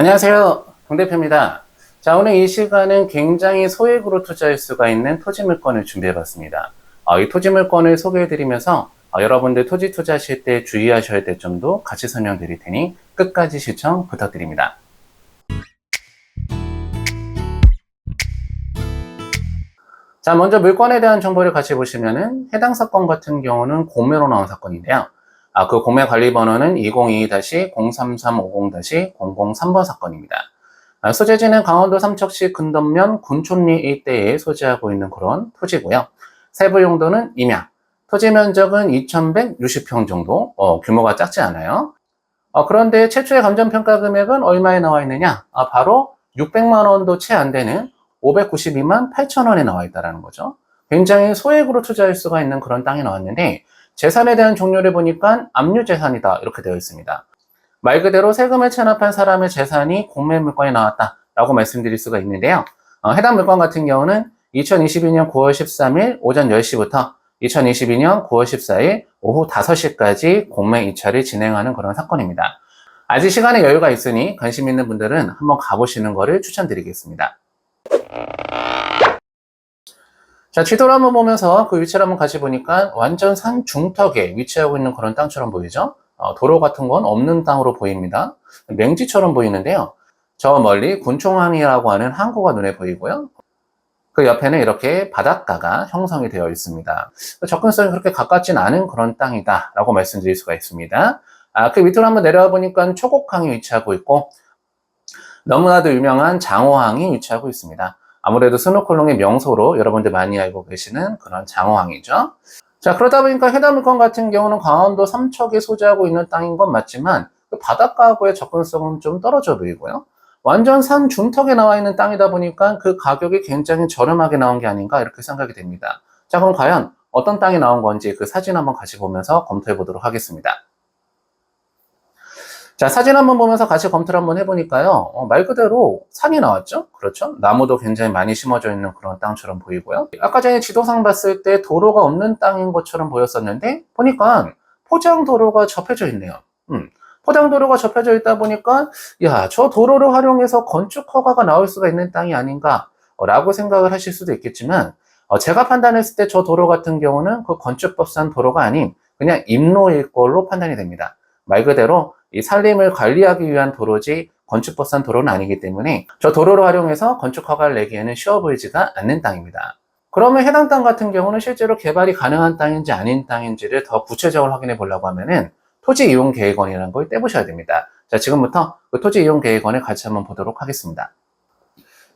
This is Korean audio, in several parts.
안녕하세요. 동대표입니다. 자, 오늘 이 시간은 굉장히 소액으로 투자할 수가 있는 토지 물건을 준비해 봤습니다. 어, 이 토지 물건을 소개해 드리면서 어, 여러분들 토지 투자하실 때 주의하셔야 될 점도 같이 설명드릴 테니 끝까지 시청 부탁드립니다. 자, 먼저 물건에 대한 정보를 같이 보시면은 해당 사건 같은 경우는 공매로 나온 사건인데요. 아, 그 공매 관리 번호는 202-03350-003번 사건입니다. 아, 소재지는 강원도 삼척시 근덕면 군촌리 일대에 소재하고 있는 그런 토지고요. 세부 용도는 임야. 토지 면적은 2,160평 정도, 어, 규모가 작지 않아요. 어, 그런데 최초의 감정평가 금액은 얼마에 나와 있느냐? 아, 바로 600만 원도 채 안 되는 592만 8천 원에 나와 있다는 거죠. 굉장히 소액으로 투자할 수가 있는 그런 땅이 나왔는데 재산에 대한 종류를 보니까 압류 재산이다 이렇게 되어 있습니다. 말 그대로 세금을 체납한 사람의 재산이 공매 물건에 나왔다라고 말씀드릴 수가 있는데요. 어, 해당 물건 같은 경우는 2022년 9월 13일 오전 10시부터 2022년 9월 14일 오후 5시까지 공매 입찰을 진행하는 그런 사건입니다. 아직 시간에 여유가 있으니 관심 있는 분들은 한번 가보시는 것을 추천드리겠습니다. 자, 지도를 한번 보면서 그 위치를 한번 같이 보니까 완전 산 중턱에 위치하고 있는 그런 땅처럼 보이죠? 어, 도로 같은 건 없는 땅으로 보입니다. 맹지처럼 보이는데요. 저 멀리 군총항이라고 하는 항구가 눈에 보이고요. 그 옆에는 이렇게 바닷가가 형성이 되어 있습니다. 접근성이 그렇게 가깝진 않은 그런 땅이다 라고 말씀드릴 수가 있습니다. 아, 그 밑으로 한번 내려와 보니까 초곡항이 위치하고 있고 너무나도 유명한 장호항이 위치하고 있습니다. 아무래도 스노클롱의 명소로 여러분들 많이 알고 계시는 그런 장호항이죠. 자, 그러다 보니까 해당 물건 같은 경우는 강원도 삼척에 소재하고 있는 땅인 건 맞지만 그 바닷가하고의 접근성은 좀 떨어져 보이고요. 완전 산 중턱에 나와 있는 땅이다 보니까 그 가격이 굉장히 저렴하게 나온 게 아닌가 이렇게 생각이 됩니다. 자, 그럼 과연 어떤 땅이 나온 건지 그 사진 한번 같이 보면서 검토해 보도록 하겠습니다. 자, 사진 한번 보면서 같이 검토를 한번 해보니까요. 어, 말 그대로 산이 나왔죠? 그렇죠? 나무도 굉장히 많이 심어져 있는 그런 땅처럼 보이고요. 아까 전에 지도상 봤을 때 도로가 없는 땅인 것처럼 보였었는데, 보니까 포장도로가 접혀져 있네요. 음, 포장도로가 접혀져 있다 보니까, 야, 저 도로를 활용해서 건축 허가가 나올 수가 있는 땅이 아닌가, 어, 라고 생각을 하실 수도 있겠지만, 어, 제가 판단했을 때 저 도로 같은 경우는 그 건축법상 도로가 아닌 그냥 임로일 걸로 판단이 됩니다. 말 그대로 이 산림을 관리하기 위한 도로지 건축법상 도로는 아니기 때문에 저 도로를 활용해서 건축 허가를 내기에는 쉬워 보이지가 않는 땅입니다. 그러면 해당 땅 같은 경우는 실제로 개발이 가능한 땅인지 아닌 땅인지를 더 구체적으로 확인해 보려고 하면은 토지 이용 계획원이라는 걸 떼보셔야 됩니다. 자, 지금부터 그 토지 이용 계획원을 같이 한번 보도록 하겠습니다.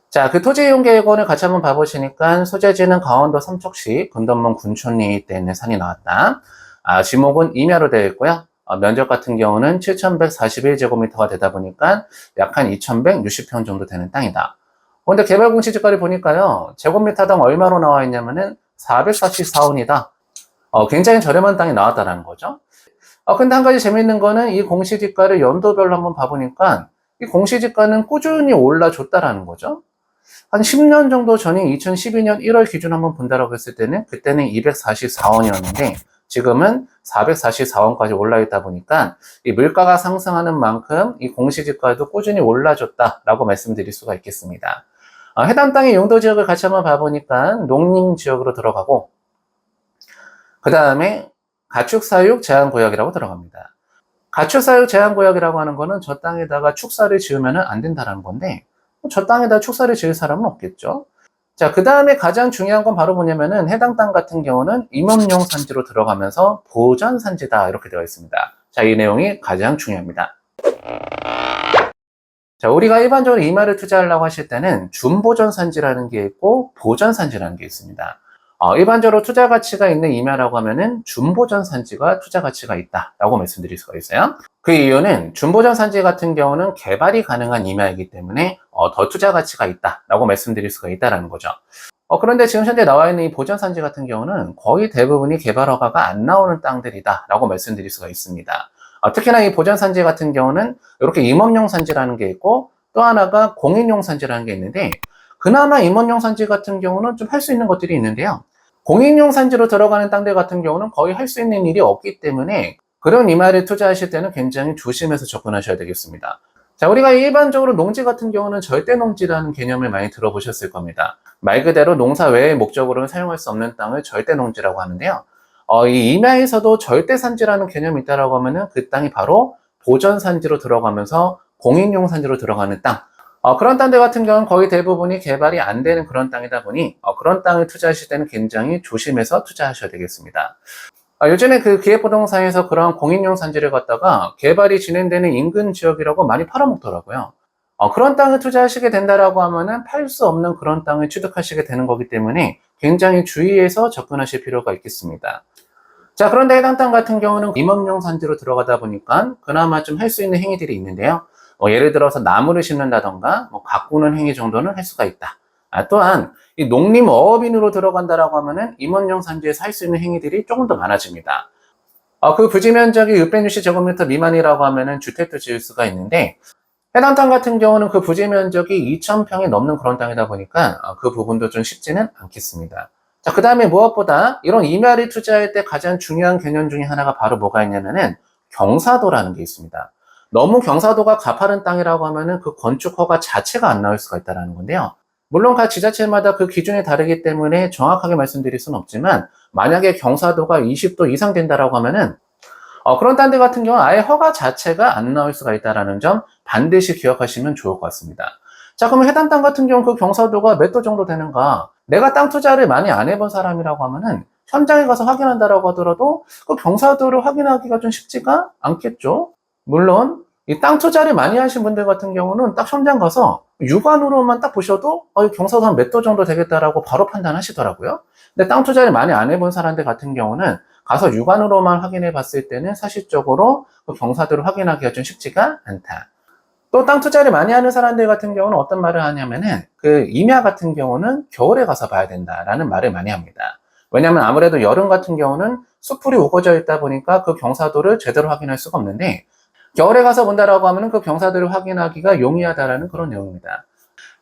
자, 그 토지 이용 계획원을 같이 한번 봐보시니까 소재지는 강원도 삼척시 근덕문 군촌리 때 있는 산이 나왔다. 아, 지목은 임야로 되어 있고요. 어, 면적 같은 경우는 7,141제곱미터가 되다 보니까 약 한 2,160평 정도 되는 땅이다. 근데 개발 공시지가를 보니까요, 제곱미터당 얼마로 나와 있냐면은 444원이다. 어, 굉장히 저렴한 땅이 나왔다는 거죠. 어, 근데 한 가지 재밌는 거는 이 공시지가를 연도별로 한번 봐보니까 이 공시지가는 꾸준히 올라줬다라는 거죠. 한 10년 정도 전인 2012년 1월 기준 한번 본다라고 했을 때는 그때는 244원이었는데 지금은 444원까지 올라 있다 보니까 이 물가가 상승하는 만큼 이 공시지가도 꾸준히 올라줬다라고 말씀드릴 수가 있겠습니다. 어, 해당 땅의 용도 지역을 같이 한번 봐보니까 농림 지역으로 들어가고 그 다음에 가축사육 제한구역이라고 들어갑니다. 가축사육 제한구역이라고 하는 거는 저 땅에다가 축사를 지으면 안 된다는 건데 저 땅에다 축사를 지을 사람은 없겠죠. 자, 그 다음에 가장 중요한 건 바로 뭐냐면은 해당 땅 같은 경우는 임업용 산지로 들어가면서 보전 산지다 이렇게 되어 있습니다. 자, 이 내용이 가장 중요합니다. 자, 우리가 일반적으로 이마를 투자하려고 하실 때는 준보전 산지라는 게 있고 보전 산지라는 게 있습니다. 어, 일반적으로 투자 가치가 있는 임야라고 하면은 준보전 산지가 투자 가치가 있다라고 말씀드릴 수가 있어요. 그 이유는 준보전 산지 같은 경우는 개발이 가능한 임야이기 때문에 어, 더 투자 가치가 있다라고 말씀드릴 수가 있다라는 거죠. 어, 그런데 지금 현재 나와 있는 이 보전 산지 같은 경우는 거의 대부분이 개발 허가가 안 나오는 땅들이다라고 말씀드릴 수가 있습니다. 어, 특히나 이 보전 산지 같은 경우는 이렇게 임업용 산지라는 게 있고 또 하나가 공인용 산지라는 게 있는데 그나마 임원용 산지 같은 경우는 좀 할 수 있는 것들이 있는데요. 공인용 산지로 들어가는 땅들 같은 경우는 거의 할 수 있는 일이 없기 때문에 그런 이마를 투자하실 때는 굉장히 조심해서 접근하셔야 되겠습니다. 자, 우리가 일반적으로 농지 같은 경우는 절대 농지라는 개념을 많이 들어보셨을 겁니다. 말 그대로 농사 외의 목적으로는 사용할 수 없는 땅을 절대 농지라고 하는데요. 어, 이 임야에서도 절대 산지라는 개념이 있다라고 하면은 그 땅이 바로 보전 산지로 들어가면서 공인용 산지로 들어가는 땅. 어, 그런 땅들 같은 경우는 거의 대부분이 개발이 안 되는 그런 땅이다 보니 어, 그런 땅을 투자하실 때는 굉장히 조심해서 투자하셔야 되겠습니다. 아, 요즘에 그 기획부동산에서 그런 공인용 산지를 갖다가 개발이 진행되는 인근 지역이라고 많이 팔아먹더라고요. 어, 그런 땅을 투자하시게 된다라고 하면은 팔 수 없는 그런 땅을 취득하시게 되는 거기 때문에 굉장히 주의해서 접근하실 필요가 있겠습니다. 자, 그런데 해당 땅 같은 경우는 임업용 산지로 들어가다 보니까 그나마 좀 할 수 있는 행위들이 있는데요. 뭐 예를 들어서 나무를 심는다던가 뭐 가꾸는 행위 정도는 할 수가 있다. 아, 또한 이 농림어업인으로 들어간다라고 하면은 임원용 산지에서 할수 있는 행위들이 조금 더 많아집니다. 어, 그 부지 면적이 660제곱미터 미만이라고 하면은 주택도 지을 수가 있는데 해당 땅 같은 경우는 그 부지 면적이 2,000평이 넘는 그런 땅이다 보니까 어, 그 부분도 좀 쉽지는 않겠습니다. 자, 그 다음에 무엇보다 이런 임야를 투자할 때 가장 중요한 개념 중에 하나가 바로 뭐가 있냐면은 경사도라는 게 있습니다. 너무 경사도가 가파른 땅이라고 하면은 그 건축 허가 자체가 안 나올 수가 있다는 건데요. 물론 각 지자체마다 그 기준이 다르기 때문에 정확하게 말씀드릴 수는 없지만 만약에 경사도가 20도 이상 된다라고 하면은 어, 그런 땅들 같은 경우는 아예 허가 자체가 안 나올 수가 있다는 점 반드시 기억하시면 좋을 것 같습니다. 자, 그러면 해당 땅 같은 경우 그 경사도가 몇 도 정도 되는가? 내가 땅 투자를 많이 안 해본 사람이라고 하면은 현장에 가서 확인한다라고 하더라도 그 경사도를 확인하기가 좀 쉽지가 않겠죠? 물론 이 땅 투자를 많이 하신 분들 같은 경우는 딱 현장 가서 육안으로만 딱 보셔도 어, 경사도 한 몇 도 정도 되겠다라고 바로 판단하시더라고요. 근데 땅 투자를 많이 안 해본 사람들 같은 경우는 가서 육안으로만 확인해 봤을 때는 사실적으로 그 경사도를 확인하기가 좀 쉽지가 않다. 또 땅 투자를 많이 하는 사람들 같은 경우는 어떤 말을 하냐면은 그 임야 같은 경우는 겨울에 가서 봐야 된다라는 말을 많이 합니다. 왜냐하면 아무래도 여름 같은 경우는 숲풀이 우거져 있다 보니까 그 경사도를 제대로 확인할 수가 없는데 겨울에 가서 본다라고 하면 그 경사도를 확인하기가 용이하다라는 그런 내용입니다.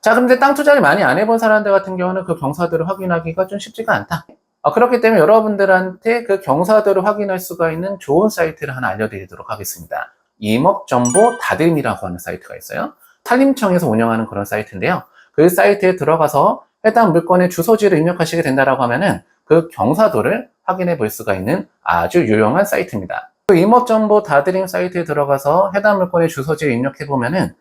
자, 근데 땅 투자를 많이 안 해본 사람들 같은 경우는 그 경사도를 확인하기가 좀 쉽지가 않다. 어, 그렇기 때문에 여러분들한테 그 경사도를 확인할 수가 있는 좋은 사이트를 하나 알려드리도록 하겠습니다. 임업정보 다듬이라고 하는 사이트가 있어요. 산림청에서 운영하는 그런 사이트인데요. 그 사이트에 들어가서 해당 물건의 주소지를 입력하시게 된다라고 하면은 그 경사도를 확인해 볼 수가 있는 아주 유용한 사이트입니다. 그 임업정보 다드림 사이트에 들어가서 해당 물건의 주소지를 입력해 보면은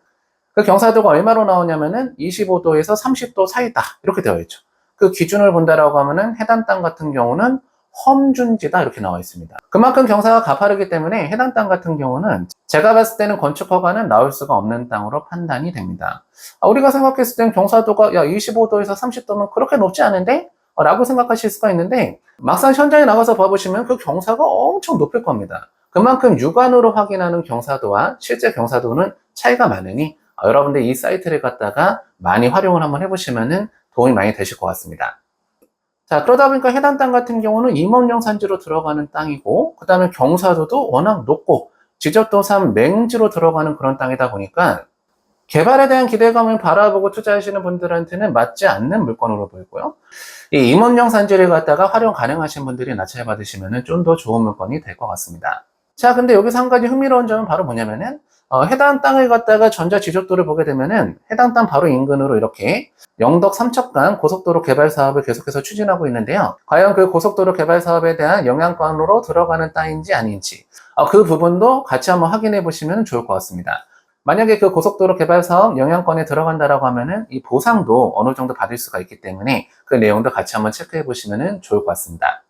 그 경사도가 얼마로 나오냐면은 25도에서 30도 사이다 이렇게 되어 있죠. 그 기준을 본다라고 하면은 해당 땅 같은 경우는 험준지다 이렇게 나와 있습니다. 그만큼 경사가 가파르기 때문에 해당 땅 같은 경우는 제가 봤을 때는 건축 허가는 나올 수가 없는 땅으로 판단이 됩니다. 아, 우리가 생각했을 때는 경사도가 야 25도에서 30도면 그렇게 높지 않은데? 어, 라고 생각하실 수가 있는데 막상 현장에 나가서 봐보시면 그 경사가 엄청 높을 겁니다. 그만큼 육안으로 확인하는 경사도와 실제 경사도는 차이가 많으니 어, 여러분들 이 사이트를 갖다가 많이 활용을 한번 해보시면 도움이 많이 되실 것 같습니다. 자, 그러다 보니까 해당 땅 같은 경우는 임업용 산지로 들어가는 땅이고, 그 다음에 경사도도 워낙 높고, 지적도산 맹지로 들어가는 그런 땅이다 보니까, 개발에 대한 기대감을 바라보고 투자하시는 분들한테는 맞지 않는 물건으로 보이고요. 이 임업용 산지를 갖다가 활용 가능하신 분들이 나찰 받으시면 좀 더 좋은 물건이 될 것 같습니다. 자, 근데 여기서 한 가지 흥미로운 점은 바로 뭐냐면은, 어, 해당 땅을 갖다가 전자 지적도를 보게 되면은 해당 땅 바로 인근으로 이렇게 영덕 삼척간 고속도로 개발 사업을 계속해서 추진하고 있는데요. 과연 그 고속도로 개발 사업에 대한 영향권으로 들어가는 땅인지 아닌지 어, 그 부분도 같이 한번 확인해 보시면 좋을 것 같습니다. 만약에 그 고속도로 개발 사업 영향권에 들어간다라고 하면은 이 보상도 어느 정도 받을 수가 있기 때문에 그 내용도 같이 한번 체크해 보시면 좋을 것 같습니다.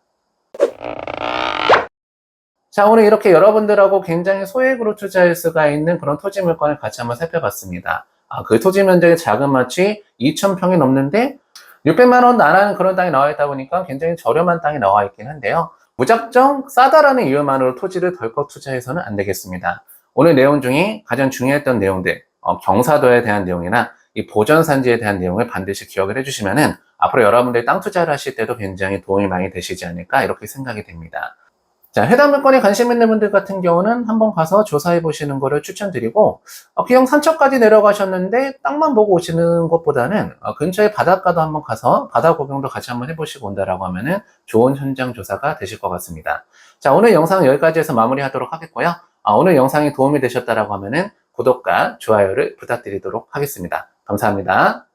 자, 오늘 이렇게 여러분들하고 굉장히 소액으로 투자할 수가 있는 그런 토지 물건을 같이 한번 살펴봤습니다. 아, 그 토지 면적이 자그마치 2,000평이 넘는데 600만원 나라는 그런 땅이 나와 있다 보니까 굉장히 저렴한 땅이 나와 있긴 한데요. 무작정 싸다라는 이유만으로 토지를 덜컥 투자해서는 안 되겠습니다. 오늘 내용 중에 가장 중요했던 내용들, 어, 경사도에 대한 내용이나 이 보전산지에 대한 내용을 반드시 기억을 해주시면은 앞으로 여러분들이 땅 투자를 하실 때도 굉장히 도움이 많이 되시지 않을까 이렇게 생각이 됩니다. 자, 해당 물건에 관심 있는 분들 같은 경우는 한번 가서 조사해 보시는 것을 추천드리고, 어, 기형 산천까지 내려가셨는데 땅만 보고 오시는 것보다는 어, 근처에 바닷가도 한번 가서 바다 구경도 같이 한번 해보시고 온다라고 하면은 좋은 현장 조사가 되실 것 같습니다. 자, 오늘 영상은 여기까지 해서 마무리하도록 하겠고요. 아, 오늘 영상이 도움이 되셨다라고 하면은 구독과 좋아요를 부탁드리도록 하겠습니다. 감사합니다.